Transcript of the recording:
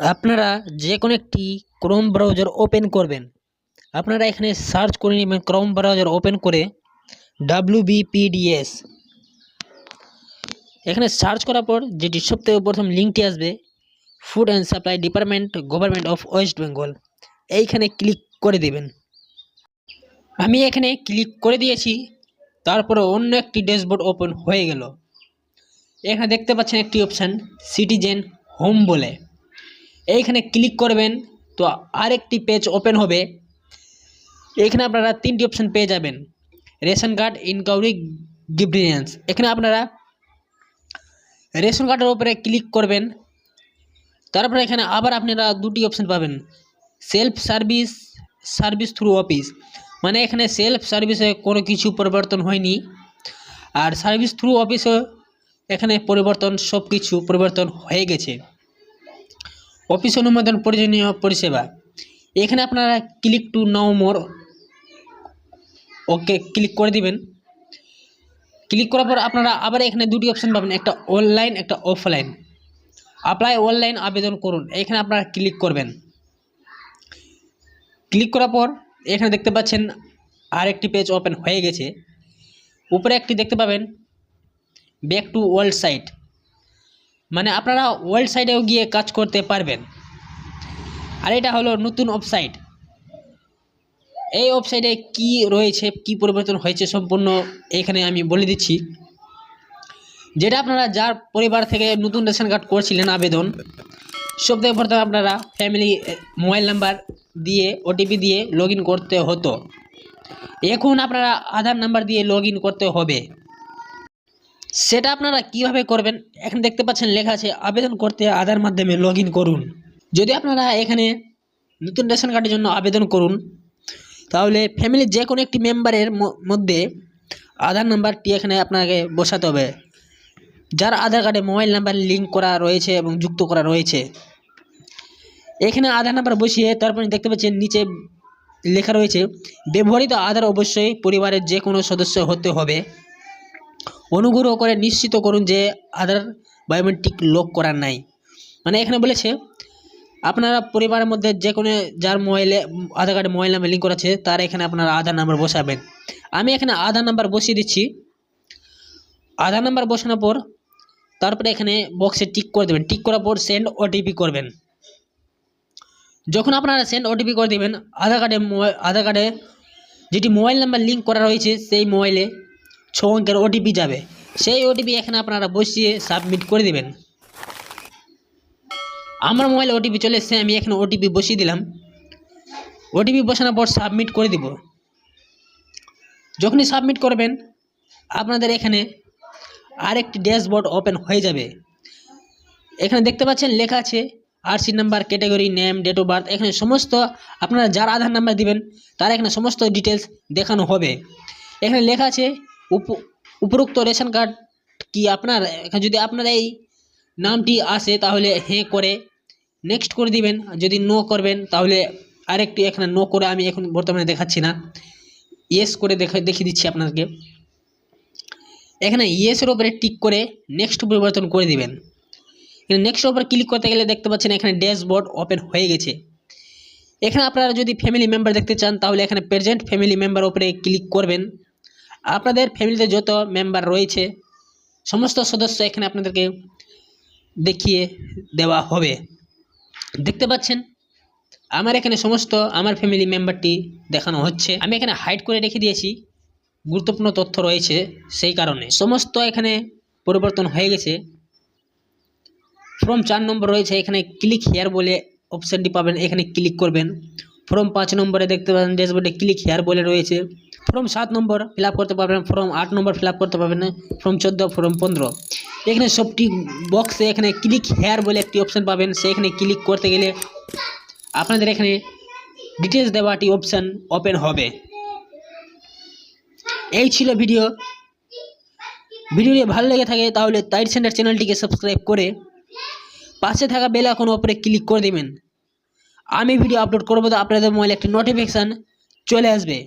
আপনারা যে কোনো একটি ক্রোম ব্রাউজার ওপেন করবেন। আপনারা এখানে সার্চ করে নেবেন ক্রোম ব্রাউজার ওপেন করে ডাব্লিউবিপিডিএস এখানে সার্চ করার পর যেটি সবথেকে প্রথম লিঙ্কটি আসবে food and supply department government of West Bengal এইখানে ক্লিক করে দেবেন। আমি এখানে ক্লিক করে দিয়েছি তারপরে অন্য একটি ড্যাশবোর্ড ওপেন হয়ে গেল। এখানে দেখতে পাচ্ছেন একটি অপশান সিটিজেন হোম বলে। এইখানে ক্লিক করবেন, তো আরেকটি পেজ ওপেন হবে। এখানে আপনারা তিনটি অপশান পেয়ে যাবেন। রেশন কার্ড ইনকাউরি গিফটেন্স এখানে আপনারা রেশন কার্ডের উপরে ক্লিক করবেন। তারপরে এখানে আবার আপনারা দুটি অপশান পাবেন। Self service service through office মানে এখানে সেলফ সার্ভিসে কোনো কিছু পরিবর্তন হয়নি। আর সার্ভিস থ্রু অফিসে এখানে পরিবর্তন সব কিছু পরিবর্তন হয়ে গেছে। অফিস অনুমোদন প্রয়োজনীয় পরিষেবা। এখানে আপনারা click to know more okay click করে দিবেন। ক্লিক করার পর আপনারা আবার এখানে দুটি অপশান পাবেন, একটা অনলাইন একটা অফলাইন অ্যাপ্লাই অনলাইন আবেদন করুন, এখানে আপনারা ক্লিক করবেন। ক্লিক করার পর এখানে দেখতে পাচ্ছেন আরেকটি পেজ ওপেন হয়ে গেছে। উপরে একটি দেখতে পাবেন ব্যাক টু ওয়ার্ল্ড সাইট মানে আপনারা ওয়ার্ল্ড সাইডেও গিয়ে কাজ করতে পারবেন। আর এটা হলো নতুন ওয়েবসাইট এই ওয়েবসাইটে কি রয়েছে, কি পরিবর্তন হয়েছে সম্পূর্ণ এখানে আমি বলে দিচ্ছি। যেটা আপনারা যার পরিবার থেকে নতুন রেশন কার্ড করছিলেন আবেদন, সব থেকে প্রথমে আপনারা ফ্যামিলি মোবাইল নাম্বার দিয়ে ওটিপি দিয়ে লগ করতে হতো। এখন আপনারা আধার নাম্বার দিয়ে লগ করতে হবে। সেটা আপনারা কীভাবে করবেন? এখানে দেখতে পাচ্ছেন লেখা আছে, আবেদন করতে আধার মাধ্যমে লগ করুন। যদি আপনারা এখানে নতুন রেশন কার্ডের জন্য আবেদন করুন, তাহলে ফ্যামিলির যে কোনো একটি মেম্বারের মধ্যে আধার নাম্বারটি এখানে আপনাকে বসাতে হবে। যার আধার কার্ডে মোবাইল নাম্বার লিঙ্ক করা রয়েছে এবং যুক্ত করা রয়েছে। এখানে আধার নাম্বার বসিয়ে তারপরে দেখতে পাচ্ছেন নিচে লেখা রয়েছে, ব্যবহৃত আধার অবশ্যই পরিবারের যে কোনো সদস্য হতে হবে। অনুগ্রহ করে নিশ্চিত করুন যে আধার বায়োমেট্রিক লক করা নাই। মানে এখানে বলেছে, আপনারা পরিবারের মধ্যে যে কোনো যার মোবাইলে আধার কার্ডে মোবাইল নাম্বার লিঙ্ক করা আছে, তার এখানে আপনারা আধার নাম্বার বসাবেন। আমি এখানে আধার নাম্বার বসিয়ে দিচ্ছি। আধার নাম্বার বসানোর পর, তারপরে এখানে বক্সে টিক করে দেবেন। টিক করার পর সেন্ড ওটিপি করবেন। যখন আপনারা সেন্ড ওটিপি করে দেবেন আধার কার্ডে আধার কার্ডে যেটি মোবাইল নাম্বার লিঙ্ক করা রয়েছে, সেই মোবাইলে ছ অঙ্কের ওটিপি যাবে। সেই ওটিপি এখানে আপনারা বসিয়ে সাবমিট করে দেবেন। আমার মোবাইলে ওটিপি চলে এসছে, আমি এখানে ওটিপি বসিয়ে দিলাম। ওটিপি বসানোর পর সাবমিট করে দিব। যখনই সাবমিট করবেন, আপনাদের এখানে আরেকটি ড্যাশবোর্ড ওপেন হয়ে যাবে। এখানে দেখতে পাচ্ছেন, লেখা আছে RC number category name date of birth এখানে সমস্ত আপনারা যার আধার নাম্বার দিবেন, তার এখানে সমস্ত ডিটেলস দেখানো হবে। এখানে লেখা আছে উপরোক্ত রেশন কার্ড কি আপনার? যদি আপনার এই নামটি আসে তাহলে হ্যাঁ করে নেক্সট করে দিবেন। যদি নো করবেন তাহলে আরেকটি এখানে নো করে আমি এখন বর্তমানে দেখাচ্ছি না। ইয়েস করে দেখা, দেখিয়ে দিচ্ছি আপনাদেরকে এখানে ইয়েসের ওপরে টিক করে নেক্সট পরিবর্তন করে দিবেন। এখানে নেক্সট ওপরে ক্লিক করতে গেলে দেখতে পাচ্ছেন এখানে ড্যাশবোর্ড ওপেন হয়ে গেছে। এখানে আপনারা যদি ফ্যামিলি মেম্বার দেখতে চান তাহলে এখানে প্রেজেন্ট ফ্যামিলি মেম্বার ওপরে ক্লিক করবেন। আপনাদের ফ্যামিলিতে যত মেম্বার রয়েছে, সমস্ত সদস্য এখানে আপনাদেরকে দেখিয়ে দেওয়া হবে। দেখতে পাচ্ছেন, আমার এখানে সমস্ত আমার ফ্যামিলি মেম্বারটি দেখানো হচ্ছে। আমি এখানে হাইড করে রেখে দিয়েছি, গুরুত্বপূর্ণ তথ্য রয়েছে সেই কারণে। সমস্ত এখানে পরিবর্তন হয়ে গেছে। ফর্ম চার নম্বর রয়েছে, এখানে ক্লিক হেয়ার বলে অপশানটি পাবেন, এখানে ক্লিক করবেন। ফর্ম পাঁচ নম্বরে দেখতে পাবেন ড্যাশবোর্ডে ক্লিক হেয়ার বলে রয়েছে। ফর্ম সাত নম্বর ফিল করতে পারবেন ফর্ম আট নম্বর ফিল করতে পারবেন ফর্ম চোদ্দ ফর্ম পনেরো। এখানে সবটি বক্সে এখানে ক্লিক হেয়ার বলে একটি অপশান পাবেন। সেখানে ক্লিক করতে গেলে আপনাদের এখানে ডিটেলস দেওয়াটি অপশান ওপেন হবে। এই ছিল ভিডিও ভিডিওটি ভালো লেগে থাকে তাহলে তাইট সেন্টার চ্যানেলটিকে সাবস্ক্রাইব করে পাশে থাকা বেল এখন ওপরে ক্লিক করে দেবেন। আমি ভিডিও আপলোড করব তো আপনাদের মোবাইলে একটি নোটিফিকেশান চলে আসবে।